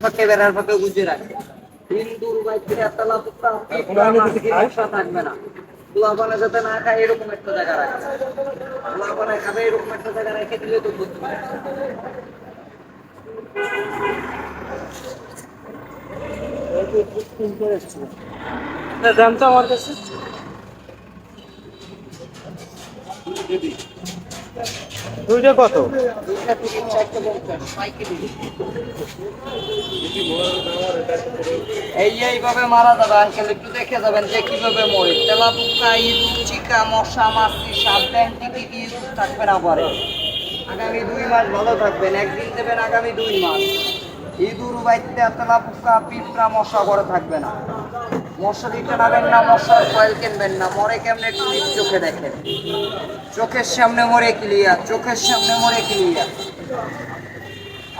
ফাঁকে বেড়ার ফাঁকে গুজে রাখে। হিন্দুর এতলা পুত্রা মশা থাকবে না। পোলাপানে যাতে না খায় এরকম একটা জায়গা রাখে। পোলাপানে খাবে এরকম একটা জায়গা রেখে দিলে তো বুঝতে দাম তো আমার কাছে? দুইটা কত? এই এইভাবে মারা যাবে আঙ্কেল একটু দেখে যাবেন যে কীভাবে মরে। তেলা পুকা ইঁদুর, চিকা, মশা, মাছি, সাপ ব্যাং টিকি দিয়ে থাকবে না পরে। আগামী দুই মাস ভালো থাকবেন, একদিন দেবেন আগামী দুই মাস। ইঁদুর বাইতে তেলা পুকা পিঁপড়া, মশা করে থাকবে না। মশারি টানাবেন না মশার কয়েল কিনবেন না। মরে কেমনে একটু চোখে দেখেন। চোখের সামনে মরে ক্লিয়ার চোখের সামনে মরে ক্লিয়ার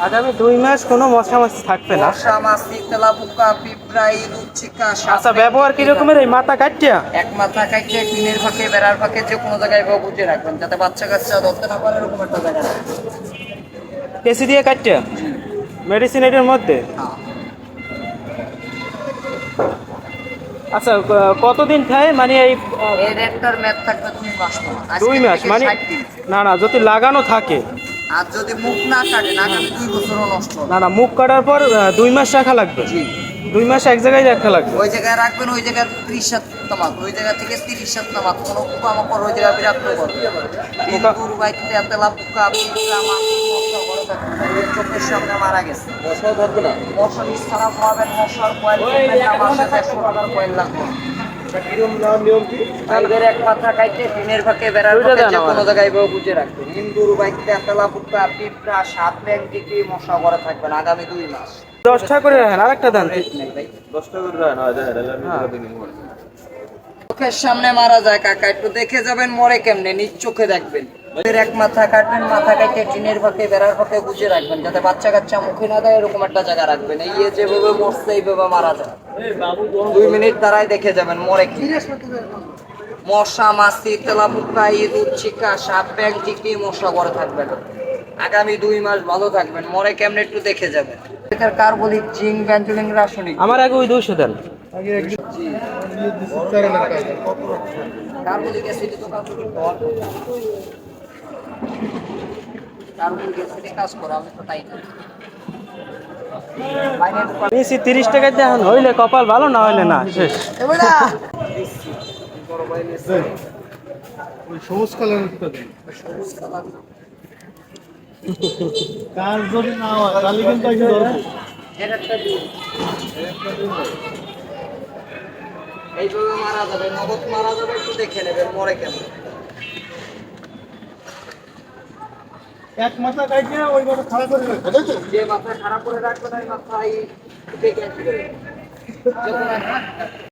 আগামী দুই মাস কোনো মশা মাছি থাকবে না। মশা মাছি তেলা পোকা পিঁপড়া ইঁদুর চিকা আচ্ছা ব্যবহার কি রকমের? এই মাথা কাটিয়া এক মাথা টিনের ফাঁকে বেড়ার ফাঁকে যে কোনো জায়গায় রাখবেন যাতে বাচ্চা কাচ্চা ধরতে না পারে এরকম একটা জায়গা। রাখবেন। কেসি দিয়ে কাটিয়া মেডিসিন এটার মধ্যে? আচ্ছা কতদিন খায় মানে এই এর একটার মেয়াদ থাকবে দুই মাস। দুই মাস মানে না না যদি লাগানো থাকে। আর যদি মুখ না কাটে না আগামী দুই বছরও নষ্ট না না মুখ কাটার পর দুই মাস রাখা লাগবে। জি। দুই মাস এক জায়গায় রাখা লাগবে? ওই জায়গায় রাখবেন ওই জায়গার ত্রিশ সাত তামাক ওই জায়গা থেকে তিরিশ সাত তামাক। কোনো পোকামাকড় ওই জায়গায় বিরাট করবে ইঁদুর বাইতে তেলা পোকা পিঁপড়া মশা চোখের সামনে মারা গেছে। মশাও ধরবে না? মশা নিস্তারা খাওয়াবেন মশার কয়েল না, টাকার কয়েল লাগবে। বাইরের এক মাথা খাইতে টিনের ফাঁকে বেড়ার ফাঁকে যে কোনো জায়গায় এভাবে বুঝে রাখবেন ইন্দুর বাইতে তেলা পোকা পিঁপড়া সাপ ব্যাং টিকি মশা করে থাকবেন আগামী দুই মাস। দশটা করে রাখেন আরেকটা দেন। রেট নেই ভাই। দশটা করে দেয় চোখের সামনে মারা যায় কাকা একটু দেখে যাবেন মরে কেমনে নিজ চোখে দেখবেন। এক মাথা কাটবেন মাথা কাটে টিনের ফাঁকে বেড়ার ফাঁকে গুজে রাখবেন যাতে বাচ্চা কাচ্চা মুখে না দেয় এরকম একটা জায়গা রাখবেন এই যে যেভাবে মরছে এইভাবে মারা যায় দুই মিনিট দাঁড়ায় দেখে যাবেন মরে কি মশা মাছি তেলাপুকা ইঁদুর চিকা সাপ ব্যাং টিকি মশা করে থাকবেন আগামী দুই মাস ভালো থাকবেন মরে কেমনে একটু দেখে যাবেন এটার কার্বলিক জিঙ্ক ব্যাঞ্জলিং রাসায়নিক আমার আগে ওই দুইশো দেন কার্বলিক অ্যাসিডে তো কাজ করে কার্বলিক অ্যাসিডে কাজ করে আমি তো তাই না বাইরের তিরিশ টাকা দেখান হইলে কপাল ভালো না হইলে না শেষ ওই সবুজ দেন সবুজ কালার। কাজ যদি না হয় তাহলে কিন্তু আমি ধরবো এর একটা দিন। এইভাবে মারা যাবে নগদ মারা যাবে একটু দেখে নেবেন মরে কেন এক মাথা কাটিয়ে ওই মাথা খারাপ করে রাখবে, তাই তো? যে মাথা খারাপ করে রাখবে না ওই মাথায়